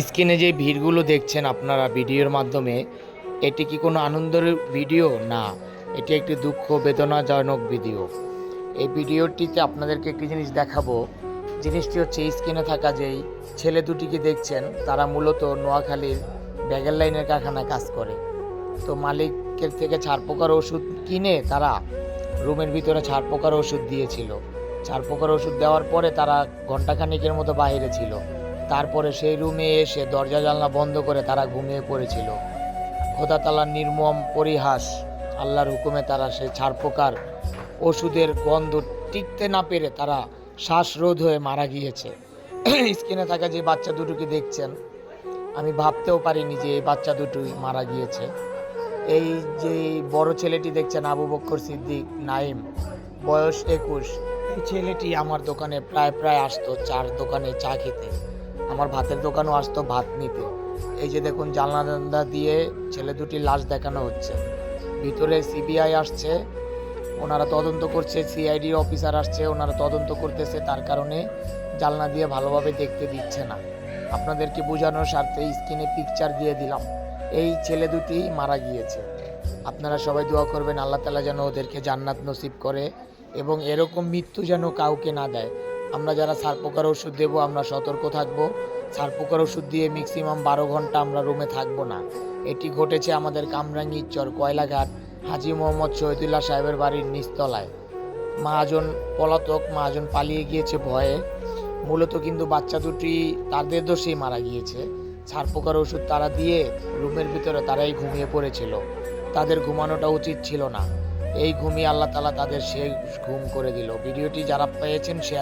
স্ক্রিনে যে ভিড়গুলো দেখছেন আপনারা ভিডিওর মাধ্যমে, এটি কি কোনো আনন্দের ভিডিও? না, এটি একটি দুঃখ, বেদনাজনক ভিডিও। এই ভিডিওটিতে আপনাদেরকে একটি জিনিস দেখাবো। জিনিসটি হচ্ছে স্ক্রিনে থাকা যেই ছেলে দুটিকে দেখছেন, তারা মূলত নোয়াখালীর ব্যাগের লাইনের কারখানায় কাজ করে। তো মালিকের থেকে ছাড় পোকার ওষুধ কিনে তারা রুমের ভিতরে ছাড় পোকার ওষুধ দিয়েছিল। ছাড় পোকার ওষুধ দেওয়ার পরে তারা ঘন্টাখানিকের মতো বাইরে ছিল। তারপরে সেই রুমে এসে দরজা জানলা বন্ধ করে তারা ঘুমিয়ে পড়েছিল। খোদা তালার নির্মম পরিহাস, আল্লাহর হুকুমে তারা সেই ছাড় পোকার ওষুধের গন্ধ টিকতে না পেরে তারা শ্বাসরোধ হয়ে মারা গিয়েছে। স্ক্রিনে থাকা যে বাচ্চা দুটোকে দেখছেন, আমি ভাবতেও পারিনি যে এই বাচ্চা দুটোই মারা গিয়েছে। এই যে বড় ছেলেটি দেখছেন, আবু বক্কর সিদ্দিক, নাইম, বয়স একুশ। এই ছেলেটি আমার দোকানে প্রায় প্রায় আসতো চার দোকানে চা খেতে। আমার ভাতের দোকানও আসতো ভাত নিতে। এই যে দেখুন, জানলা দিয়ে ছেলে দুটির লাশ দেখানো হচ্ছে। ভিতরে সিবিআই আসছে, ওনারা তদন্ত করছে, সিআইডি অফিসার আসছে, ওনারা তদন্ত করতেছে, তার কারণে জানলা দিয়ে ভালোভাবে দেখতে দিচ্ছে না। আপনাদেরকে বোঝানোর স্বার্থে স্ক্রিনে পিকচার দিয়ে দিলাম। এই ছেলে দুটি মারা গিয়েছে। আপনারা সবাই দোয়া করবেন, আল্লাহ তালা যেন ওদেরকে জান্নাত নসিব করে এবং এরকম মৃত্যু যেন কাউকে না দেয়। আমরা যারা সারপোকার ওষুধ দেবো, আমরা সতর্ক থাকব। সারপোকার ওষুধ দিয়ে ম্যাক্সিমাম বারো ঘণ্টা আমরা রুমে থাকব না। এটি ঘটেছে আমাদের কামরাঙ্গি চর কয়লাঘাট হাজি মোহাম্মদ শহীদুল্লাহ সাহেবের বাড়ির নিচতলায়। মহাজন পলাতক, মহাজন পালিয়ে গিয়েছে ভয়ে। মূলত কিন্তু বাচ্চা দুটি তাদের দোষেই মারা গিয়েছে। ছাড়পোকার ওষুধ তারা দিয়ে রুমের ভিতরে তারাই ঘুমিয়ে পড়েছিল। তাদের ঘুমানোটা উচিত ছিল না। এই ঘুমিয়ে আল্লাহ তালা তাদের সে ঘুম করে দিল। ভিডিওটি যারা পেয়েছেন সে